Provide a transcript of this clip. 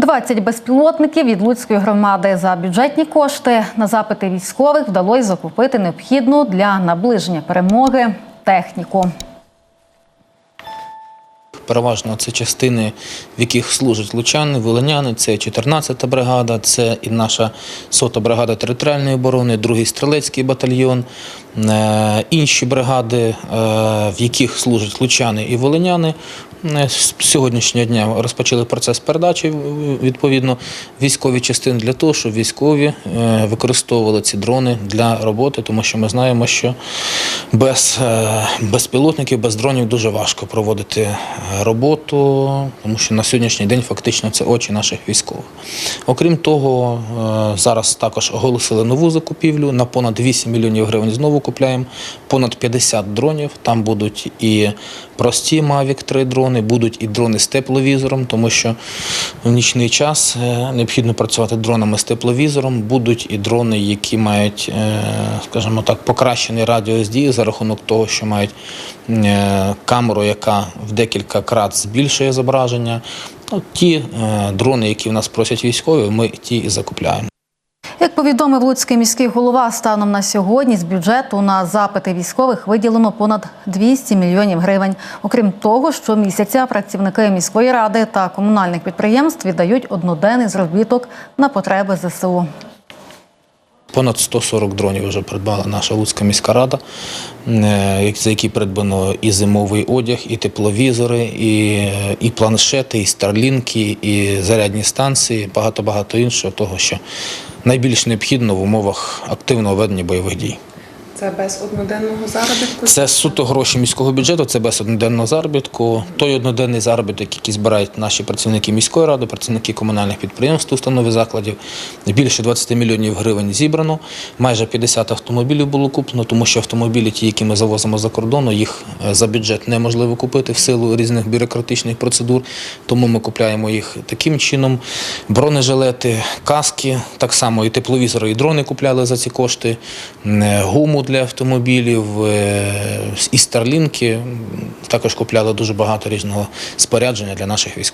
20 безпілотників від Луцької громади за бюджетні кошти на запити військових вдалося закупити необхідну для наближення перемоги техніку. Переважно це частини, в яких служать лучани, волиняни. Це 14-та бригада, це і наша 100-та бригада територіальної оборони, 2-й стрілецький батальйон, е, інші бригади, е, в яких служать лучани і волиняни. Е, З сьогоднішнього дня розпочали процес передачі відповідно військові частини для того, щоб військові використовували ці дрони для роботи, тому що ми знаємо, що без безпілотників, без дронів дуже важко проводити роботу, тому що на сьогоднішній день фактично це очі наших військових. Окрім того, е, зараз також оголосили нову закупівлю на понад 8 мільйонів гривень. Знову купляємо понад 50 дронів. Там будуть і прості Mavic 3 дрони, будуть і дрони з тепловізором, тому що в нічний час е, необхідно працювати дронами з тепловізором. Будуть і дрони, які мають, е, скажімо так, покращений радіус дії за рахунок того, що мають камеру, яка в декілька крат збільшує зображення. Ну, ті е, дрони, які в нас просять військові, ми ті і закупляємо. Як повідомив Луцький міський голова, станом на сьогодні з бюджету на запити військових виділено понад 200 мільйонів гривень. Окрім того, щомісяця працівники міської ради та комунальних підприємств віддають одноденний заробіток на потреби ЗСУ. Понад 140 дронів вже придбала наша Луцька міська рада, е, за які придбано і зимовий одяг, і тепловізори, і, і планшети, і старлінки, і зарядні станції, багато-багато іншого, того, що найбільш необхідно в умовах активного ведення бойових дій. Це без одноденного заробітку? Це суто гроші міського бюджету, це без одноденного заробітку. Той одноденний заробіток, який збирають наші працівники міської ради, працівники комунальних підприємств, установ і закладів. Більше 20 мільйонів гривень зібрано. Майже 50 автомобілів було куплено, тому що автомобілі, ті, які ми завозимо за кордону, їх е, за бюджет неможливо купити в силу різних бюрократичних процедур. Тому ми купляємо їх таким чином. Бронежилети, каски, так само і тепловізори, і дрони купляли за ці кошти, е, для автомобілів, е, і старлінки. Також купляли дуже багато різного спорядження для наших військових.